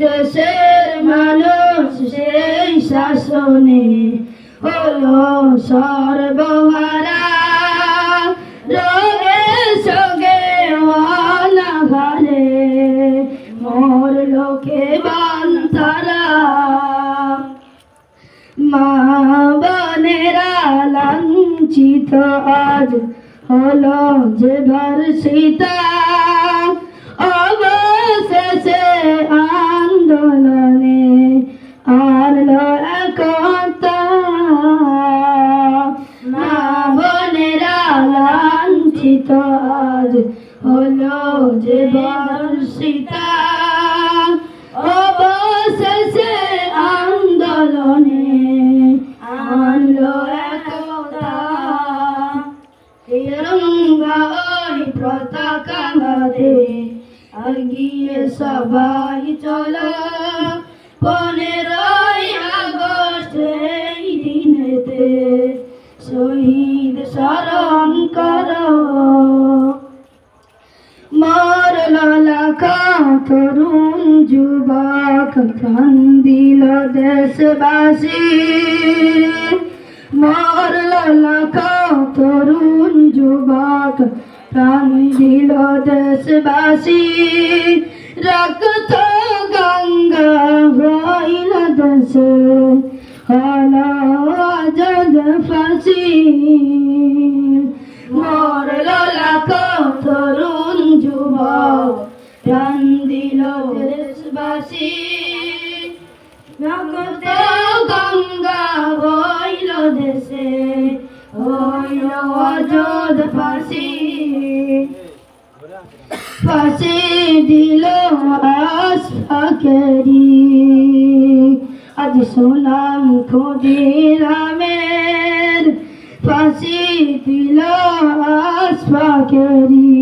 দেশের মানুষ সেই শাসনে হলো সর্বহারা। রোগে সঙ্গে অনাঘারে মোর লোকে বান্ধারা। মা বনেরা লাঞ্ছিত আজ হলো যে ভার সীতা। লাঞ্ছিত আজ হলো যে বর্ষিতা অবশেষে আন্দোলনে আনলো একতা। তিরঙ্গা ওই আগিয়ে সবাই চলো। পনেরোই আগস্ট এই দিনেতে শহীদ স্মরণ করো। মরল লাখা তরুণ যুবক প্রাণ দিল দেশবাসী মরল লাখা তরুণ যুবক, প্রাণ দিল দেশবাসী। রক্ত গঙ্গা হইল দেশে। হল আজাদ ফাঁসি। যুবক, প্রাণ দিল দেশবাসী। রক্ত গঙ্গা হইল দেশে, হইল অযোধ ফাঁসি। ফাঁসি আজ সোনাম ক্ষুদিরামের ফাঁসি দিল আশফাকেরি